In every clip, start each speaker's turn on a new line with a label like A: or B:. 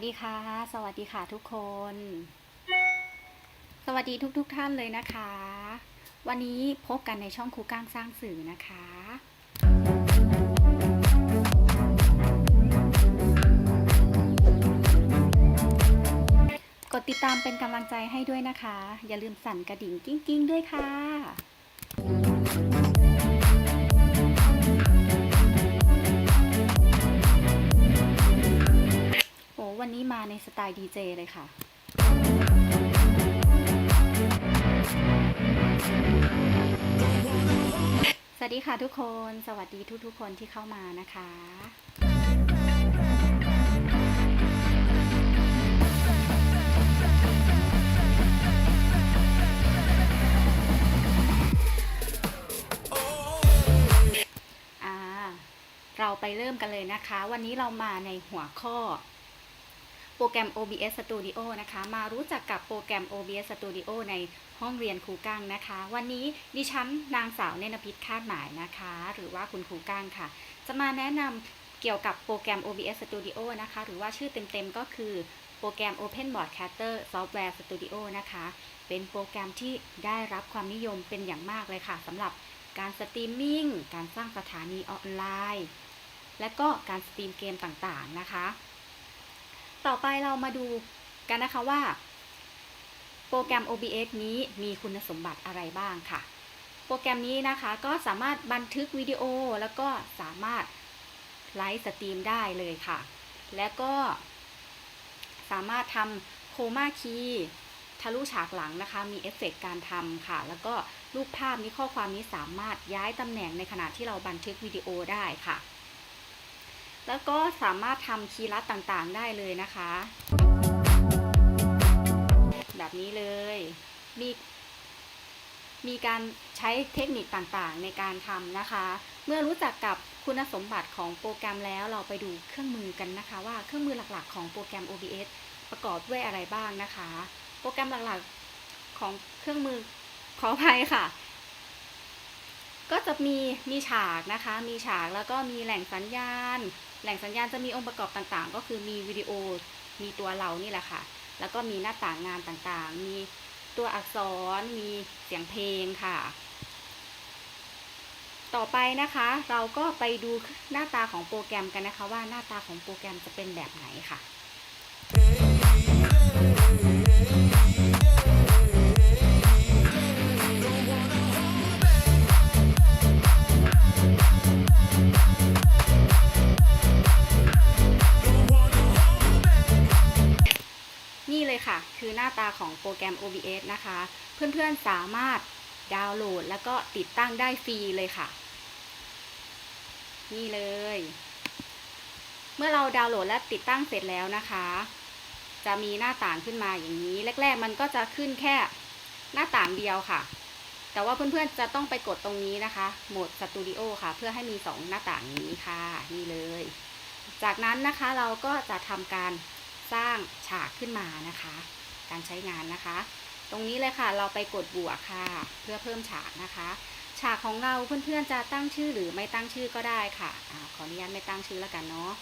A: วัสดีค่ะ สวัสดีค่ะทุกคน สวัสดีทุกๆทท่านเลยนะคะ วันนี้พบกันในช่องครูก้างสร้างสื่อนะคะกดติดตามเป็นกำลังใจให้ด้วยนะคะ อย่าลืมสั่นกระดิ่งกิ้งๆด้วยค่ะ วันนี้มาในสไตล์ดีเจเลยค่ะ สวัสดีค่ะทุกคน สวัสดีทุกๆคนที่เข้ามานะคะอ่าเราไปเริ่มกันเลยนะคะ วันนี้เรามาในหัวข้อ โปรแกรม OBS Studio นะคะ มารู้จักกับโปรแกรม OBS Studio ในห้องเรียนครูก้างนะคะ วันนี้ดิฉันนางสาวเนนพิษคาดหมายนะคะ หรือว่าคุณครูก้างค่ะ จะมาแนะนำเกี่ยวกับโปรแกรม OBS Studio นะคะ หรือว่าชื่อเต็มๆก็คือโปรแกรม Open Broadcaster Software Studio นะคะ เป็นโปรแกรมที่ได้รับความนิยมเป็นอย่างมากเลยค่ะสำหรับการสตรีมมิ่ง การสร้างสถานีออนไลน์ และก็การสตรีมเกมต่างๆนะคะ ต่อไปเรามาดูกันนะคะว่า โปรแกรม OBS นี้มีคุณสมบัติอะไรบ้างค่ะ โปรแกรมนี้นะคะก็สามารถบันทึกวิดีโอแล้วก็สามารถไลฟ์สตรีมได้เลยค่ะ และก็สามารถทำโคมาคีทะลุฉากหลังนะคะ มีเอฟเฟกต์การทำค่ะ แล้วก็รูปภาพนี้ข้อความนี้สามารถย้ายตำแหน่งในขณะที่เราบันทึกวิดีโอได้ค่ะ แล้วก็สามารถทำคีย์ลัดต่างๆได้เลยนะคะ แบบนี้เลยมีมีการใช้เทคนิคต่างๆ ในการทำนะคะ เมื่อรู้จักกับคุณสมบัติของโปรแกรมแล้วเราไปดูเครื่องมือกันนะคะ ว่าเครื่องมือหลักๆ ของโปรแกรม OBS ประกอบด้วยอะไรบ้างนะคะ โปรแกรมหลักๆของเครื่องมือขออภัยค่ะ ก็จะมีมีฉากนะคะ มีฉากแล้วก็มีแหล่งสัญญาณ แหล่งสัญญาณจะมีองค์ประกอบต่างๆ ก็คือมีวิดีโอ มีตัวเรานี่แหละค่ะ แล้วก็มีหน้าต่างงานต่างๆ มีตัวอักษร มีเสียงเพลงค่ะ ต่อไปนะคะ เราก็ไปดูหน้าตาของโปรแกรมกันนะคะ ว่าหน้าตาของโปรแกรมจะเป็นแบบไหนค่ะ นี่เลยค่ะ คือหน้าตาของโปรแกรม OBS นะคะ เพื่อนๆสามารถดาวน์โหลดแล้วก็ติดตั้งได้ฟรีเลยค่ะ นี่เลย เมื่อเราดาวน์โหลดและติดตั้งเสร็จแล้วนะคะ จะมีหน้าต่างขึ้นมาอย่างนี้ แรก ๆ มันก็จะขึ้นแค่หน้าต่างเดียวค่ะ แต่ว่าเพื่อนๆจะต้องไปกดตรงนี้นะคะ โหมดสตูดิโอค่ะ เพื่อให้มี 2 หน้าต่างนี้ค่ะ นี่เลย จากนั้นนะคะเราก็จะทำการ สร้างฉากขึ้นมานะคะ การใช้งานนะคะ ตรงนี้เลยค่ะเราไปกดบวกค่ะ เพื่อเพิ่มฉากนะคะ ฉากของเราเพื่อนๆจะตั้งชื่อหรือไม่ตั้งชื่อก็ได้ค่ะอขออนุญาตไม่ตั้งชื่อแล้วกันเนาะ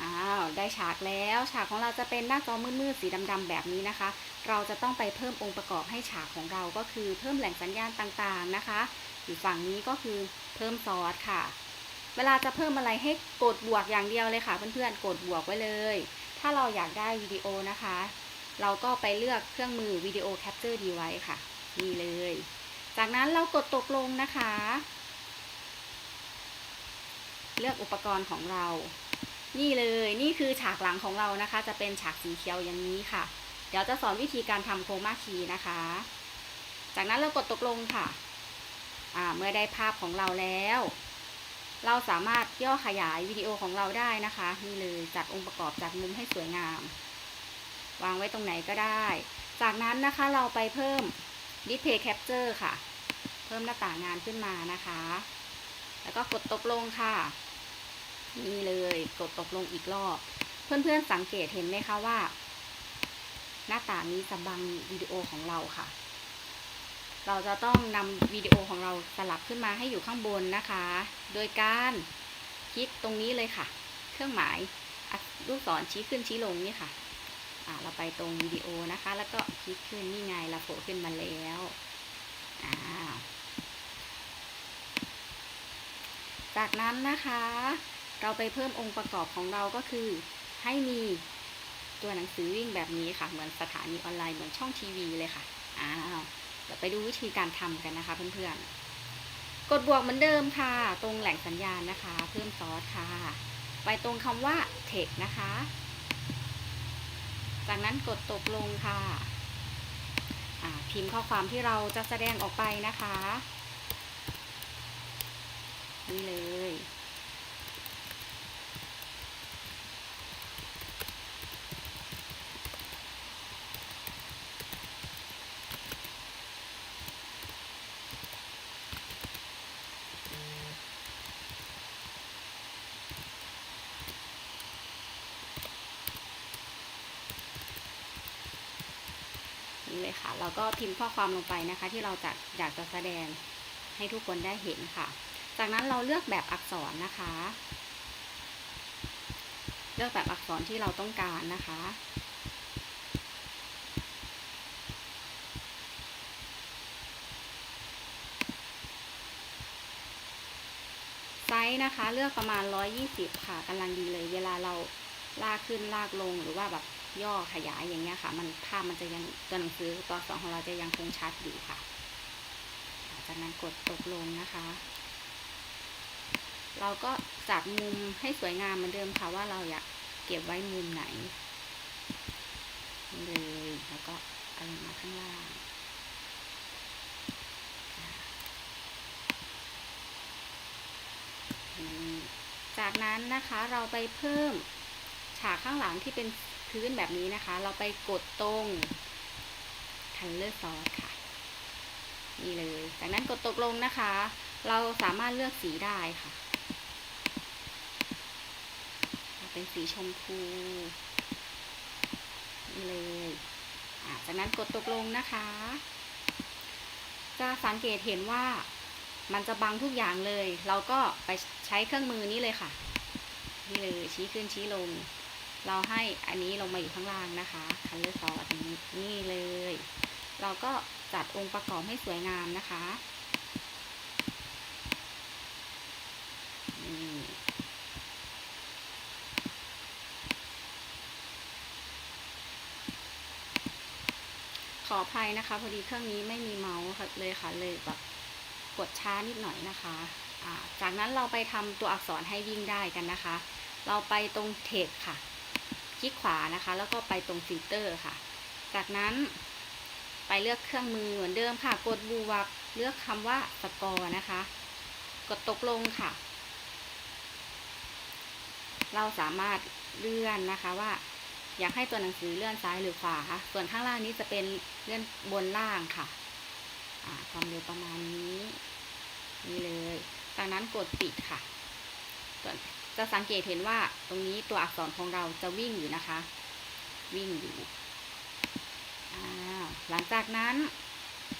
A: อ้าวได้ฉากแล้ว ฉากของเราจะเป็นหน้าจอมืดๆสีดำๆแบบนี้นะคะ เราจะต้องไปเพิ่มองค์ประกอบให้ฉากของเราก็คือเพิ่มแหล่งสัญญาณต่างๆนะคะอยู่ฝั่งนี้ก็คือเพิ่มซอสค่ะ เวลาจะเพิ่มอะไรให้กดบวกอย่างเดียวเลยค่ะ เพื่อนๆ กดบวกไว้เลย ถ้าเราอยากได้วิดีโอนะคะ เราก็ไปเลือกเครื่องมือวิดีโอแคปเจอร์ดีไว้ค่ะ นี่เลย จากนั้นเรากดตกลงนะคะ เลือกอุปกรณ์ของเรา นี่เลย นี่คือฉากหลังของเรานะคะ จะเป็นฉากสีเขียวอย่างนี้ค่ะ เดี๋ยวจะสอนวิธีการทำโครมาคีนะคะ จากนั้นเรากดตกลงค่ะ เมื่อได้ภาพของเราแล้ว เราสามารถย่อขยายวิดีโอของเราได้นะคะนี่เลยจัดองค์ประกอบจัดมุมให้สวยงาม วางไว้ตรงไหนก็ได้ จากนั้นนะคะเราไปเพิ่ม Display Capture ค่ะ เพิ่มหน้าต่างงานขึ้นมานะคะ แล้วก็กดตกลงค่ะ นี่เลยกดตกลงอีกรอบ เพื่อนๆสังเกตเห็นไหมคะว่า หน้าต่างนี้จะบังวิดีโอของเราค่ะ เราจะต้องนำวิดีโอของเราสลับขึ้นมาให้อยู่ข้างบนนะคะ โดยการคลิกตรงนี้เลยค่ะ เครื่องหมายลูกศรชี้ขึ้นชี้ลงนี่ค่ะเราไปตรงวิดีโอนะคะ แล้วก็คลิกขึ้นนี่ไงเราโผล่ขึ้นมาแล้วจากนั้นนะคะ เราไปเพิ่มองค์ประกอบของเราก็คือ ให้มีตัวหนังสือวิ่งแบบนี้ค่ะ เหมือนสถานีออนไลน์เหมือนช่องทีวีเลยค่ะ ไปดูวิธีการทำกันนะคะเพื่อนๆ กดบวกเหมือนเดิมค่ะ ตรงแหล่งสัญญาณนะคะ เพิ่มซอสค่ะ ไปตรงคำว่า text นะคะ จากนั้นกดตกลงค่ะพิมพ์ข้อความที่เราจะแสดงออกไปนะคะ นี่เลย เลยค่ะเราก็พิมพ์ข้อความลงไปนะคะ ที่เราจะอยากจะแสดงให้ทุกคนได้เห็นค่ะ จากนั้นเราเลือกแบบอักษรนะคะ เลือกแบบอักษรที่เราต้องการนะคะไซส์นะคะ เลือกประมาณ 120 ค่ะกำลังดีเลย เวลาเราลากขึ้นลากลงหรือว่าแบบ ย่อขยายอย่างเงี้ยค่ะ มันภาพมันจะยังตัวหนังสือตัวอักษรของเราจะยังคงชัดอยู่ค่ะจากนั้นกดตกลงนะคะ เราก็จัดมุมให้สวยงามเหมือนเดิมค่ะว่าเราอยากเก็บไว้มุมไหนเลยแล้วก็เอาลงมาข้างล่างจากนั้นนะคะเราไปเพิ่มฉากข้างหลังที่เป็น พื้นแบบนี้นะคะ เราไปกดตรงคันเลอร์ซอสค่ะ นี่เลย จากนั้นกดตกลงนะคะ เราสามารถเลือกสีได้ค่ะ เป็นสีชมพู นี่เลยจากนั้นกดตกลงนะคะ จะสังเกตเห็นว่ามันจะบังทุกอย่างเลย เราก็ไปใช้เครื่องมือนี้เลยค่ะ นี่เลยชี้ขึ้นชี้ลง เราให้อันนี้ลงมาอยู่ข้างล่างนะคะคันเลอร์ซอสนี้นี่เลย เราก็จัดองค์ประกอบให้สวยงามนะคะขออภัยนะคะ พอดีเครื่องนี้ไม่มีเมาส์เลยค่ะเลยแบบกดช้านิดหน่อยนะคะะจากนั้นเราไปทำตัวอักษรให้วิ่งได้กันนะคะ เราไปตรงเทคค่ะ คลิกขวานะคะ แล้วก็ไปตรงฟิลเตอร์ค่ะ จากนั้นไปเลือกเครื่องมือเหมือนเดิมค่ะ กดบูวกเลือกคำว่าสกอร์นะคะ กดตกลงค่ะ เราสามารถเลื่อนนะคะว่า อยากให้ตัวหนังสือเลื่อนซ้ายหรือขวา ส่วนข้างล่างนี้จะเป็นเลื่อนบนล่างค่ะความเร็วประมาณนี้ นี่เลย จากนั้นกดปิดค่ะ จะสังเกตเห็นว่าตรงนี้ตัวอักษรของเราจะวิ่งอยู่นะคะ วิ่งอยู่ หลังจากนั้น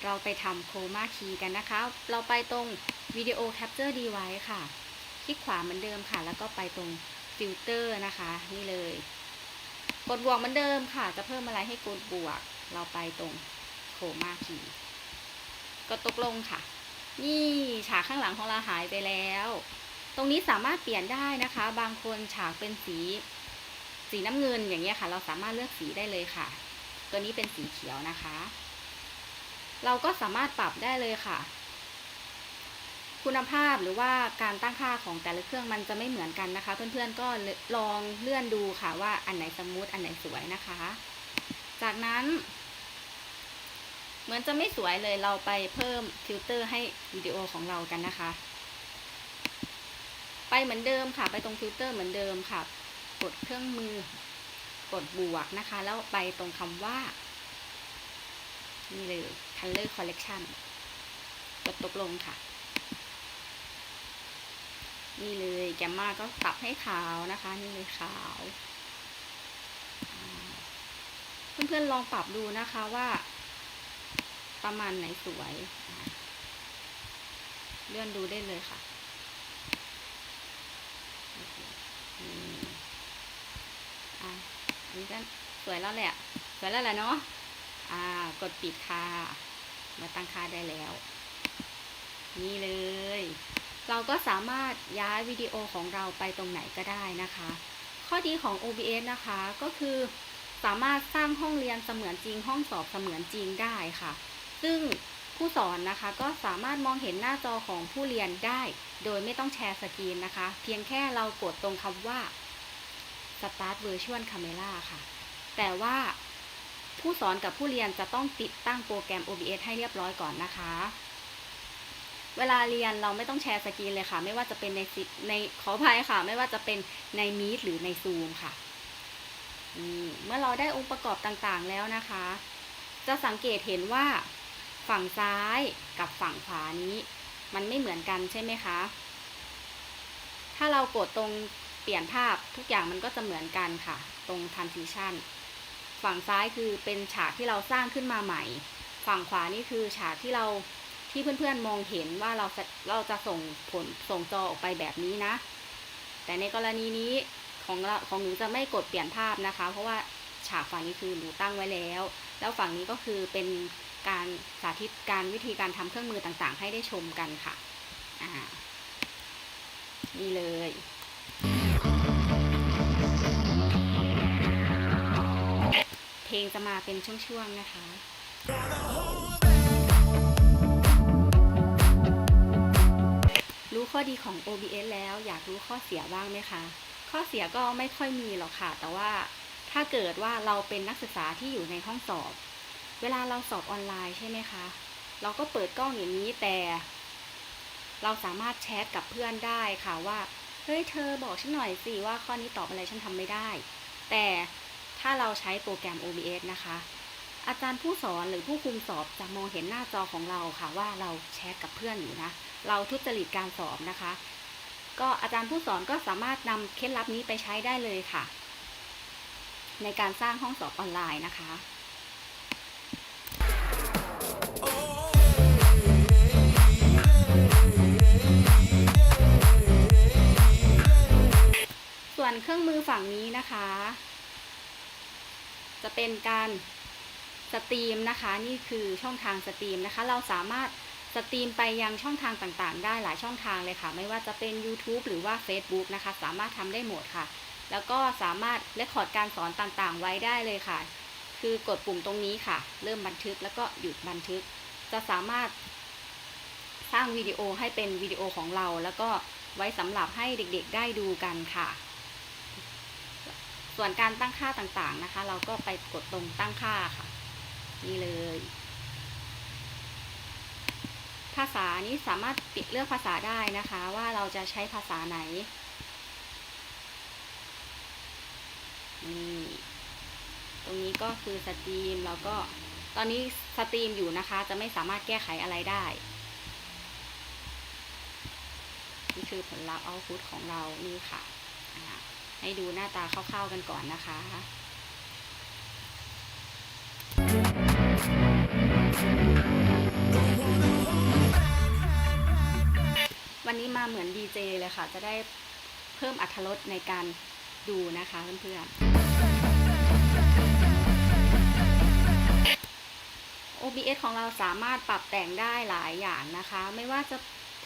A: เราไปทำโคมาคีกันนะคะ เราไปตรงวิดีโอแคปเจอร์ดีไว้ค่ะ คลิกขวาเหมือนเดิมค่ะ แล้วก็ไปตรงฟิลเตอร์นะคะ นี่เลย กดบวกเหมือนเดิมค่ะ จะเพิ่มอะไรให้กดบวก เราไปตรงโคมาคีกดตกลงค่ะ นี่ฉากข้างหลังของเราหายไปแล้ว รงนี้สามารถเปลี่ยนได้นะคะ บางคนฉากเป็นสี สีน้ำเงินอย่างเงี้ยค่ะ เราสามารถเลือกสีได้เลยค่ะ ตัวนี้เป็นสีเขียวนะคะ เราก็สามารถปรับได้เลยค่ะ คุณภาพหรือว่าการตั้งค่าของแต่ละเครื่องมันจะไม่เหมือนกันนะคะ เพื่อนๆก็ลองเลื่อนดูค่ะว่าอันไหนสมูทอันไหนสวยนะคะ จากนั้นเหมือนจะไม่สวยเลยเราไปเพิ่มฟิลเตอร์ให้วิดีโอของเรากันนะคะ ไปเหมือนเดิมค่ะ ไปตรงฟิลเตอร์เหมือนเดิมค่ะ กดเครื่องมือกดบวกนะคะ แล้วไปตรงคำว่า นี่เลย color collection กดตกลงค่ะ นี่เลยแกมมาก็ปรับให้ขาวนะคะ นี่เลยขาว เพื่อนๆลองปรับดูนะคะว่า ประมาณไหนสวย เลื่อนดูได้เลยค่ะ อะอันนี้ก็สวยแล้วแหละ สวยแล้วแหละเนาะ อ่า กดปิดค่ะ มาตั้งค่าได้แล้ว นี่เลย เราก็สามารถย้ายวิดีโอของเราไปตรงไหนก็ได้นะคะ ข้อดีของ OBS นะคะก็คือสามารถสร้างห้องเรียนเสมือนจริง ห้องสอบเสมือนจริงได้ค่ะ ซึ่ง ผู้สอนนะคะก็สามารถมองเห็นหน้าจอของผู้เรียนได้ โดยไม่ต้องแชร์สกรีนนะคะ เพียงแค่เรากดตรงคำว่า Start Virtual Camera ค่ะ แต่ว่าผู้สอนกับผู้เรียนจะต้องติดตั้งโปรแกรม OBS ให้เรียบร้อยก่อนนะคะ เวลาเรียนเราไม่ต้องแชร์สกรีนเลยค่ะ ไม่ว่าจะเป็นในในขออภัยค่ะ ไม่ว่าจะเป็นใน Meet หรือใน Zoom ค่ะมเมื่อเราได้องค์ประกอบต่างๆแล้วนะคะ จะสังเกตเห็นว่า ฝั่งซ้ายกับฝั่งขวานี้ มันไม่เหมือนกันใช่ไหมคะ ถ้าเรากดตรงเปลี่ยนภาพทุกอย่างมันก็จะเหมือนกันค่ะ ตรง transition ฝั่งซ้ายคือเป็นฉากที่เราสร้างขึ้นมาใหม่ ฝั่งขวานี่คือฉากที่เราที่เพื่อนๆมองเห็นว่าเราเราจะส่งผลส่งจอออกไปแบบนี้นะ แต่ในกรณีนี้ของเราของหนูจะไม่กดเปลี่ยนภาพนะคะ เพราะว่าฉากฝั่งนี้คือหนูตั้งไว้แล้ว แล้วฝั่งนี้ก็คือเป็น การสาธิตการวิธีการทำเครื่องมือต่างๆ ให้ได้ชมกันค่ะอ่านี่เลยเพลงจะมาเป็นช่วงๆนะคะรู้ข้อดีของ OBS แล้วอยากรู้ข้อเสียบ้างไหมคะ ข้อเสียก็ไม่ค่อยมีหรอกค่ะ แต่ว่าถ้าเกิดว่าเราเป็นนักศึกษาที่อยู่ในห้องสอบ เวลาเราสอบออนไลน์ใช่ไหมคะ เราก็เปิดกล้องอย่างนี้แต่ เราสามารถแชทกับเพื่อนได้ค่ะว่า เฮ้ยเธอบอกฉันหน่อยสิว่าข้อนี้ตอบอะไรฉันทำไม่ได้ แต่ถ้าเราใช้โปรแกรม OBS นะคะ อาจารย์ผู้สอนหรือผู้คุมสอบจะมองเห็นหน้าจอของเราค่ะว่าเราแชทกับเพื่อนอยู่นะ เราทุจริตการสอบนะคะ ก็อาจารย์ผู้สอนก็สามารถนำเคล็ดลับนี้ไปใช้ได้เลยค่ะ ในการสร้างห้องสอบออนไลน์นะคะ วนเครื่องมือฝั่งนี้นะคะ จะเป็นการสตรีมนะคะ นี่คือช่องทางสตรีมนะคะ เราสามารถสตรีมไปยังช่องทางต่างๆ ได้หลายช่องทางเลยค่ะ ไม่ว่าจะเป็น YouTube หรือว่า Facebook นะคะ สามารถทำได้หมดค่ะ แล้วก็สามารถเลคคอร์ดการสอนต่างๆ ไว้ได้เลยค่ะ คือกดปุ่มตรงนี้ค่ะ เริ่มบันทึกแล้วก็หยุดบันทึก จะสามารถสร้างวิดีโอให้เป็นวิดีโอของเรา แล้วก็ไว้สำหรับให้เด็กๆ ได้ดูกันค่ะ ส่วนการตั้งค่าต่างๆนะคะ เราก็ไปกดตรงตั้งค่าค่ะ นี่เลย ภาษานี้สามารถปิดเลือกภาษาได้นะคะ ว่าเราจะใช้ภาษาไหนนี่ตรงนี้ก็คือสตรีมแล้วก็ตอนนี้สตรีมอยู่นะคะ จะไม่สามารถแก้ไขอะไรได้ นี่คือผลลัพธ์เอาพุตของเรานี่ค่ะอ่า ให้ดูหน้าตาคร่าวๆกันก่อนนะคะวันนี้มาเหมือนดีเจเลยค่ะ จะได้เพิ่มอัธรสในการดูนะคะเพื่อนๆ OBS ของเราสามารถปรับแต่งได้หลายอย่างนะคะ ไม่ว่าจะ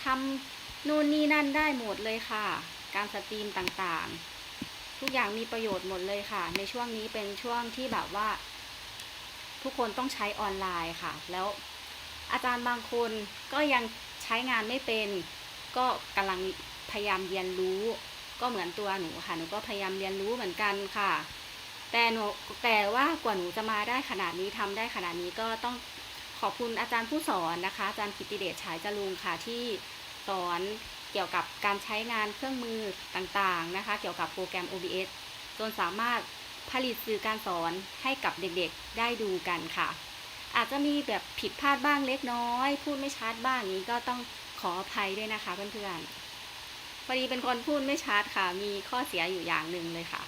A: ทำนู่นนี่นั่นได้หมดเลยค่ะ การสตรีมต่างๆ ทุกอย่างมีประโยชน์หมดเลยค่ะ ในช่วงนี้เป็นช่วงที่แบบว่า ทุกคนต้องใช้ออนไลน์ค่ะ แล้วอาจารย์บางคนก็ยังใช้งานไม่เป็น ก็กำลังพยายามเรียนรู้ ก็เหมือนตัวหนูค่ะหนูก็พยายามเรียนรู้เหมือนกันค่ะ แต่หนูแต่ว่ากว่าหนูจะมาได้ขนาดนี้ทำได้ขนาดนี้ก็ต้องขอบคุณอาจารย์ผู้สอนนะคะ อาจารย์กิติเดชฉายจรุงค่ะที่สอน เกี่ยวกับการใช้งานเครื่องมือต่างๆนะคะ เกี่ยวกับโปรแกรม OBS จนสามารถผลิตสื่อการสอนให้กับเด็กๆได้ดูกันค่ะ อาจจะมีแบบผิดพลาดบ้างเล็กน้อย พูดไม่ชัดบ้างอย่างนี้ก็ต้องขออภัยด้วยนะคะเพื่อนๆพอดีเป็นคนพูดไม่ชัดค่ะ มีข้อเสียอยู่อย่างหนึ่งเลยค่ะ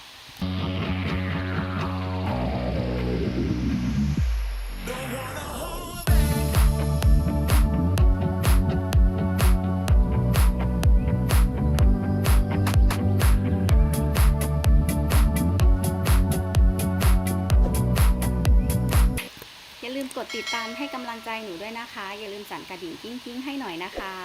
A: กดติดตามให้กำลังใจหนูด้วยนะคะ อย่าลืมสั่นกระดิ่งกิ้งๆให้หน่อยนะคะ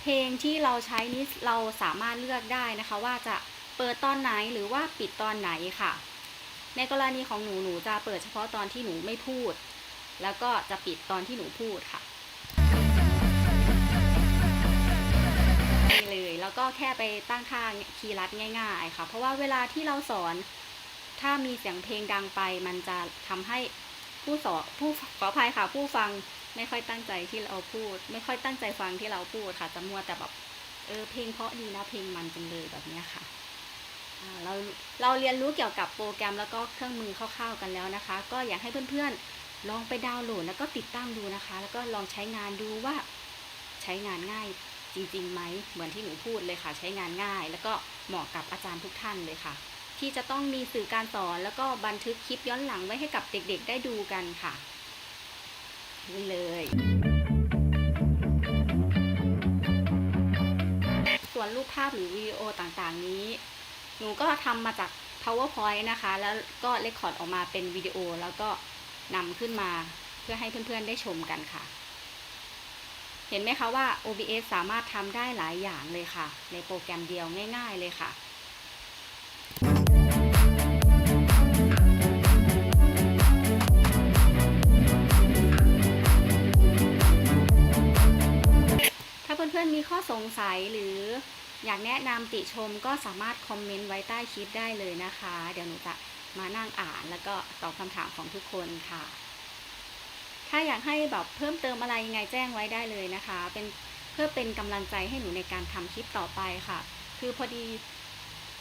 A: เพลงที่เราใช้นี้เราสามารถเลือกได้นะคะ ว่าจะเปิดตอนไหนหรือว่าปิดตอนไหนค่ะ ในกรณีของหนูหนูจะเปิดเฉพาะตอนที่หนูไม่พูด แล้วก็จะปิดตอนที่หนูพูดค่ะ แล้วก็แค่ไปตั้งค่าคีย์ลัดง่าย ๆ ค่ะ เพราะว่าเวลาที่เราสอนถ้ามีเสียงเพลงดังไป มันจะทำให้ผู้สอนผู้ขออภัยค่ะ ผู้ฟังไม่ค่อยตั้งใจที่เราพูด ไม่ค่อยตั้งใจฟังที่เราพูดค่ะจะมัวแต่แบบเออเพลงเพราะดีนะเพลงมันจังเลยแบบนี้ค่ะเราเราเรียนรู้เกี่ยวกับโปรแกรมแล้วก็เครื่องมือคร่าวๆกันแล้วนะคะ ก็อยากให้เพื่อนๆลองไปดาวน์โหลดแล้วก็ติดตั้งดูนะคะ แล้วก็ลองใช้งานดูว่าใช้งานง่าย จริงๆไหมเหมือนที่หนูพูดเลยค่ะ ใช้งานง่าย แล้วก็เหมาะกับอาจารย์ทุกท่านเลยค่ะ ที่จะต้องมีสื่อการสอน แล้วก็บันทึกคลิปย้อนหลังไว้ให้กับเด็กๆ ได้ดูกันค่ะนี่เลยส่วนรูปภาพหรือวิดีโอต่างๆนี้ หนูก็ทำมาจาก powerpoint นะคะ แล้วก็เรคคอร์ดออกมาเป็นวิดีโอแล้วก็นำขึ้นมาเพื่อให้เพื่อนๆได้ชมกันค่ะ เห็นไหมคะว่า OBS สามารถทำได้หลายอย่างเลยค่ะ ในโปรแกรมเดียวง่าย ๆ เลยค่ะถ้าเพื่อนๆมีข้อสงสัยหรืออยากแนะนำติชมก็สามารถคอมเมนต์ไว้ใต้คลิปได้เลยนะคะ เดี๋ยวหนูจะมานั่งอ่านแล้วก็ตอบคำถามของทุกคนค่ะ ถ้าอยากให้แบบเพิ่มเติมอะไรยังไงแจ้งไว้ได้เลยนะคะ เป็นเพื่อเป็นกำลังใจให้หนูในการทำคลิปต่อไปค่ะ คือพอดี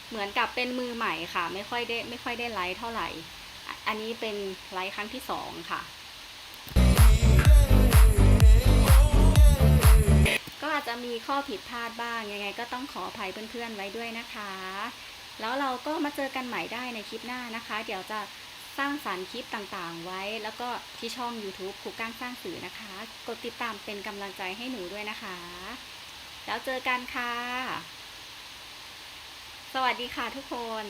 A: เหมือนกับเป็นมือใหม่ค่ะ ไม่ค่อยได้ไม่ค่อยได้ไลฟ์เท่าไหร่ อันนี้เป็นไลฟ์ครั้งที่สองค่ะ ก็อาจจะมีข้อผิดพลาดบ้างยังไง ก็ต้องขออภัยเพื่อนๆไว้ด้วยนะคะ แล้วเราก็มาเจอกันใหม่ได้ในคลิปหน้านะคะ เดี๋ยวจะ สร้างสารรค์คลิปต่างๆ ไว้ แล้วก็ที่ช่อง YouTube ครูก้างสร้างสื่อนะคะ กดติดตามเป็นกำลังใจให้หนูด้วยนะคะ แล้วเจอกันค่ะ สวัสดีค่ะทุกคน